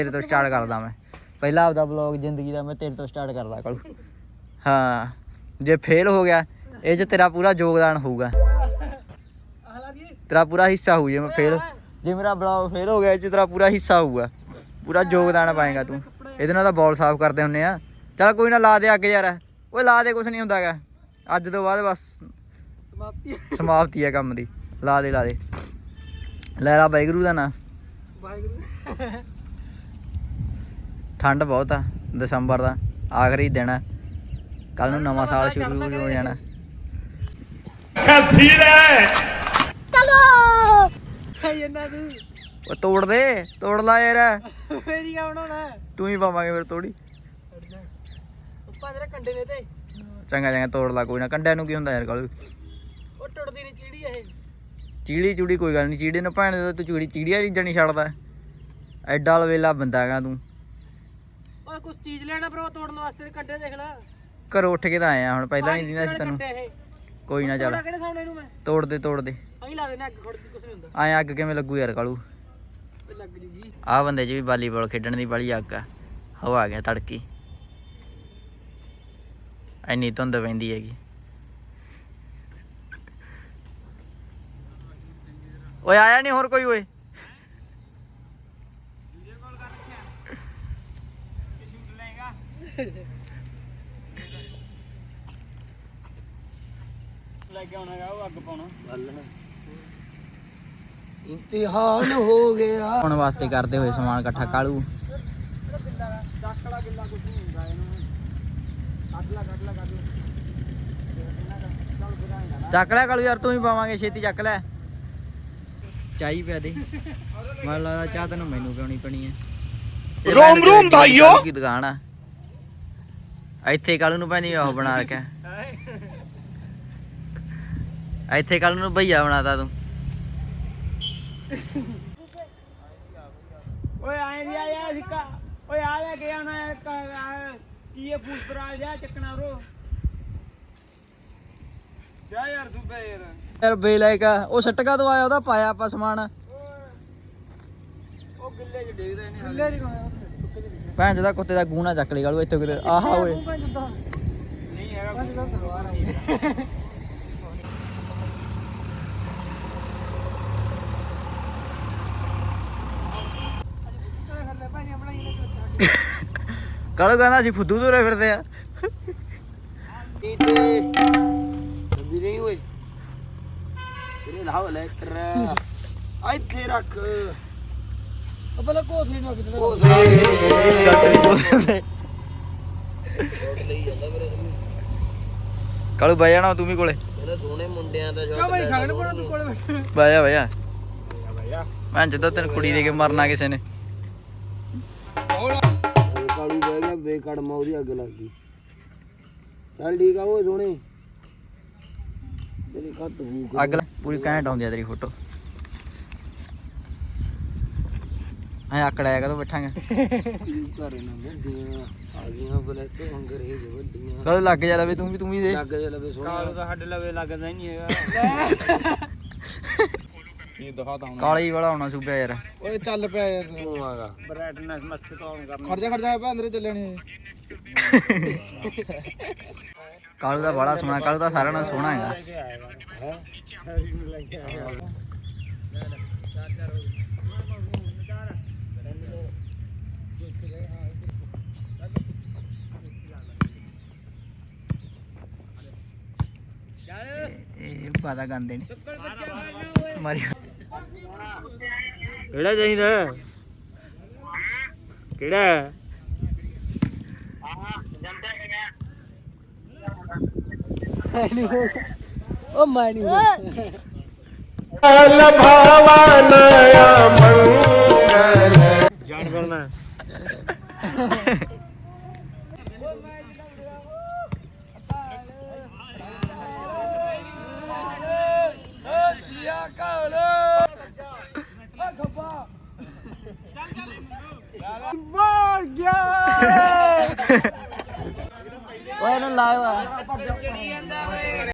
ਤੇਰੇ ਤੋਂ ਸਟਾਰਟ ਕਰਦਾ ਮੈਂ। ਪਹਿਲਾ ਆਪਦਾ ਬਲੌਗ ਜ਼ਿੰਦਗੀ ਦਾ ਮੈਂ ਤੇਰੇ ਤੋਂ ਸਟਾਰਟ ਕਰਦਾ ਕੱਲ। ਹਾਂ ਜੇ ਫੇਲ ਹੋ ਗਿਆ ਇਹ 'ਚ ਤੇਰਾ ਪੂਰਾ ਯੋਗਦਾਨ ਹੋਊਗਾ। ਤੇਰਾ ਪੂਰਾ ਹਿੱਸਾ ਹੋਊ ਜੇ ਮੈਂ ਫੇਲ ਜੇ ਮੇਰਾ ਬਲੌਗ ਫੇਲ ਹੋ ਗਿਆ ਇਹ 'ਚ ਤੇਰਾ ਪੂਰਾ ਹਿੱਸਾ ਹੋਊਗਾ। ਪੂਰਾ ਯੋਗਦਾਨ ਪਾਏਗਾ ਤੂੰ। ਇਹਦੇ ਨਾਲ ਤਾਂ ਬਾਲ ਸਾਫ਼ ਕਰਦੇ ਹੁੰਨੇ ਆ। ਚੱਲ ਕੋਈ ਨਾ ਲਾ ਦੇ ਅੱਗੇ ਯਾਰ। ਓਏ ਲਾ ਦੇ ਕੁਛ ਨਹੀਂ ਹੁੰਦਾਗਾ ਅੱਜ ਤੋਂ ਬਾਅਦ ਬਸ ਸਮਾਪਤੀ ਸਮਾਪਤੀ ਹੈ ਕੰਮ ਦੀ। ਲਾ ਦੇ ਲਾ ਦੇ। ਲੈ ਲਾ ਵਾਹਿਗੁਰੂ ਦਾ ਨਾਂ। ਵਾਹਿਗੁਰੂ। ਠੰਡ ਬਹੁਤ ਆ ਦਸੰਬਰ ਦਾ ਆਖਰੀ ਦਿਨ ਆ। ਕੱਲ ਨੂੰ ਨਵਾਂ ਸਾਲ ਸ਼ੁਰੂ ਹੋ ਜਾਣਾ। ਖਾਈ ਇਹਨਾਂ ਤੂੰ ਉਹ ਤੋੜ ਦੇ ਤੋੜ ਲਾ ਯਾਰ। ਮੇਰੀ ਕਾ ਬਣਾਉਣਾ ਤੂੰ ਹੀ ਪਾਵਾਂਗੇ ਫਿਰ ਤੋੜੀ। ਉੱਪਾ ਤੇਰੇ ਕੰਡੇ ਨੇ ਤੇ। ਚੰਗਾ ਚੰਗਾ ਤੋੜ ਲਾ ਕੋਈ ਨਾ। ਕੰਡਿਆਂ ਨੂੰ ਕੀ ਹੁੰਦਾ ਯਾਰ ਕੱਲ? ਉਹ ਟੁੱਟਦੀ ਨਹੀਂ ਚੀੜੀ ਇਹ। ਚੀੜੀ ਚੂੜੀ ਕੋਈ ਗੱਲ ਨਹੀਂ ਚੀੜੀ ਨੂੰ ਭੈਣ ਦੇ ਤੂੰ ਚੂੜੀ ਚੀੜੀਆਂ ਚੀਜ਼ਾਂ ਨਹੀਂ ਛੱਡਦਾ। ਐਡਾ ਲਵੇਲਾ ਬੰਦਾ ਹੈਗਾ ਤੂੰ। ਕੁਝ ਚੀਜ਼ ਲੈਣਾ ਉਹ ਤੋੜਨ ਵਾਸਤੇ ਕੰਡੇ ਦੇਖ ਲੈ। ਘਰੋਂ ਉੱਠ ਕੇ ਤਾਂ ਆਇਆ ਹੁਣ ਪਹਿਲਾਂ ਨਹੀਂ ਦਿੰਦਾ ਸੀ ਤੈਨੂੰ। ਕੋਈ ਨਾ ਚੱਲ। ਤੋੜਾ ਕਿਹੜੇ ਸਾਹਮਣੇ ਨੂੰ ਮੈਂ? ਤੋੜ ਦੇ ਤੋੜ ਦੇ ਅਹੀਂ ਲਾ ਦੇਣਾ ਅੱਗ ਖੜ ਕੇ ਕੁਝ ਨਹੀਂ ਹੁੰਦਾ। ਆਏ ਅੱਗ ਕਿਵੇਂ ਲੱਗੂ ਯਾਰ ਕਾਲੂ? ਲੱਗ ਜੂਗੀ ਬੰਦੇ 'ਚ ਵੀ ਵਾਲੀਬਾਲ ਖੇਡਣ ਦੀ ਬੜੀ ਅੱਗ ਆ। ਹਵਾ ਆ ਗਿਆ ਤੜਕੀ। ਐਨੀ ਧੁੰਦ ਪੈਂਦੀ ਹੈਗੀ। ਓਏ ਆਇਆ ਨਹੀਂ ਹੋਰ ਕੋਈ ਓਏ। ਲੈ ਕੇ ਆਉਣਾਗਾ ਉਹ ਅੱਗ ਪਾਉਣਾ। ਇੰਤਿਹਾਨ ਹੋ ਗਿਆ। ਹੁਣ ਵਾਸਤੇ ਕਰਦੇ ਹੋਏ ਸਮਾਨ ਇਕੱਠਾ ਕਾਲੂ। ਡਾਕੜਾ ਗਿੱਲਾ ਕੁਝ ਨਹੀਂ ਹੁੰਦਾ ਇਹਨੂੰ ਲਾ ਲਾ ਚੱਕ ਲੈ ਕਾਲੂ ਯਾਰ ਤੂੰ ਹੀ ਪਾਵਾਂਗੇ ਛੇਤੀ ਚੱਕ ਲੈ। ਚਾਹੀ ਪਿਆ ਦੇ। ਮੈਨੂੰ ਲੱਗਦਾ ਚਾਹ ਤੈਨੂੰ ਮੈਨੂੰ ਪਿਉਣੀ ਪੈਣੀ ਹੈ। ਰੋਮ ਰੋਮ ਭਾਈਓ। ਕੀ ਦੁਕਾਨ ਆ। ਇੱਥੇ ਕਾਲੂ ਨੂੰ ਪੈਣੀ ਉਹ ਬਣਾ ਰੱਖਿਆ? ਇੱਥੇ ਕੱਲ ਨੂੰ ਭਈਆ ਬਣਾਤਾ ਤੂੰ? ਓਏ ਆਏ ਵੀ ਆਇਆ ਸਿੱਕਾ ਓਏ ਆ ਲੈ ਕੇ ਆਉਣਾ ਹੈ, ਕ- ਆ, ਕੀ ਇਹ ਫੂਸਪਰਾ ਜਾ ਚੱਕਣਾ ਰੋ। ਜਾ ਯਾਰ ਸੁਬੇ ਯਾਰ। ਯਾਰ ਬੇਲਾਇਕਾ ਉਹ ਸਟਕਾ ਤੋਂ ਆਇਆ ਉਹਦਾ ਪਾਇਆ ਆਪਾਂ ਸਮਾਨ। ਉਹ ਗਿੱਲੇ ਚ ਡੇਗਦੇ ਨੇ ਗਿੱਲੇ ਚ ਸੁੱਕੇ ਚ ਭੈਣ ਜਿਹਦਾ ਕੁੱਤੇ ਦਾ ਗੂਣਾ ਚੱਕ ਲਈ ਕਾਲੂ ਇੱਥੇ ਕਿਤੇ ਆਹਾ ਓਏ। ਨਹੀਂ ਹੈਗਾ ਕੋਈ। ਸਲਵਾਰ ਆਈ ਕਾਲੂ ਕਹਿੰਦਾ ਅਸੀਂ ਫੁੱਦੂ ਤੁਰੇ ਫਿਰਦੇ ਆ? ਕੀਤੇ ਜੰਦੀ ਨਹੀਂ ਓਏ ਤੇਰੇ ਲਾਹ ਲੈਟਰ। ਇੱਥੇ ਰੱਖ। ਉਹ ਪਹਿਲਾਂ ਕੋਸਲੀ ਨਾ ਕਿਤੇ ਕਾਲੂ ਬਹਿ ਜਾਣਾ ਤੂੰ ਵੀ ਕੋਲੇ। ਇਹਦਾ ਸੋਹਣੇ ਮੁੰਡਿਆਂ ਦਾ ਕਿਉਂ ਭਾਈ ਸਗਣ ਪੜਾ ਤੂੰ ਕੋਲੇ ਬੈਠਾ? ਬਹਿ ਜਾ ਬਹਿ ਜਾ। ਭੈਣ ਜਦੋਂ ਤੈਨੂੰ ਕੁੜੀ ਦੇ ਕੇ ਮਰਨਾ ਕਿਸੇ ਨੇ। ਕਾਲੂ ਬਹਿ ਗਿਆ ਬੇਕੜਮਾ ਉਹਦੀ ਅੱਗ ਲੱਗ ਗਈ। ਚੱਲ ਠੀਕ ਆ ਉਹ ਸੋਹਣੇ। ਤੇਰੀ ਕੱਤ ਹੂ ਅੱਗ ਲਾ- ਪੂਰੀ ਘੈਂਟ ਆਉਂਦੀ ਆ ਤੇਰੀ ਫੋਟੋ। ਐ ਆਕੜਿਆ ਕਦੋਂ ਬੈਠਾਂਗੇ ਘਰੇ ਨਾ ਗੱਡੀਆਂ ਆ ਗਈਆਂ ਬਲੇ ਤੋਂ ਅੰਗਰੇਜ਼ ਵੱਡੀਆਂ ਕਾਲੂ ਲੱਗ ਜਾ ਲਵੇ ਤੂੰ ਵੀ ਤੂੰ ਵੀ ਦੇ ਲੱਗ ਜਾ ਲਵੇ ਸੋਹਣਾ ਕਾਲੂ ਤਾਂ ਸਾਡੇ ਲਵੇ ਲੱਗਦਾ ਹੀ ਨਹੀਂ ਹੈਗਾ ਇਹ ਦਿਖਾਤਾ ਹੁਣ ਕਾਲੀ ਵਾਲਾ ਆਉਣਾ ਸੂਬਿਆ ਯਾਰ ਓਏ ਚੱਲ ਪਿਆ ਯਾਰ ਤੂੰ ਆਗਾ ਬ੍ਰਾਈਟਨੈਸ ਮੱਥੇ ਤੋਂ ਆਨ ਕਰਨੀ ਖੜ ਜਾ ਖੜ ਜਾ ਪਾ ਅੰਦਰ ਚੱਲੇ ਨਹੀਂ ਕਾਲੂ ਦਾ ਬੜਾ ਸੋਹਣਾ ਕਾਲੂ ਦਾ ਸਾਰਿਆਂ ਨਾਲ ਸੋਹਣਾ ਹੈਗਾ ਇਹ ਪਤਾ ਗੰਦੇ ਨੇ। ਮਾਰੀ। ਕਿਹੜਾ ਚਾਹੀਦਾ? ਕਿਹੜਾ? ਉਹ ਮਾਣੀ ਜਾਨ ਕਰਨਾ Burger! Wala nang lawa.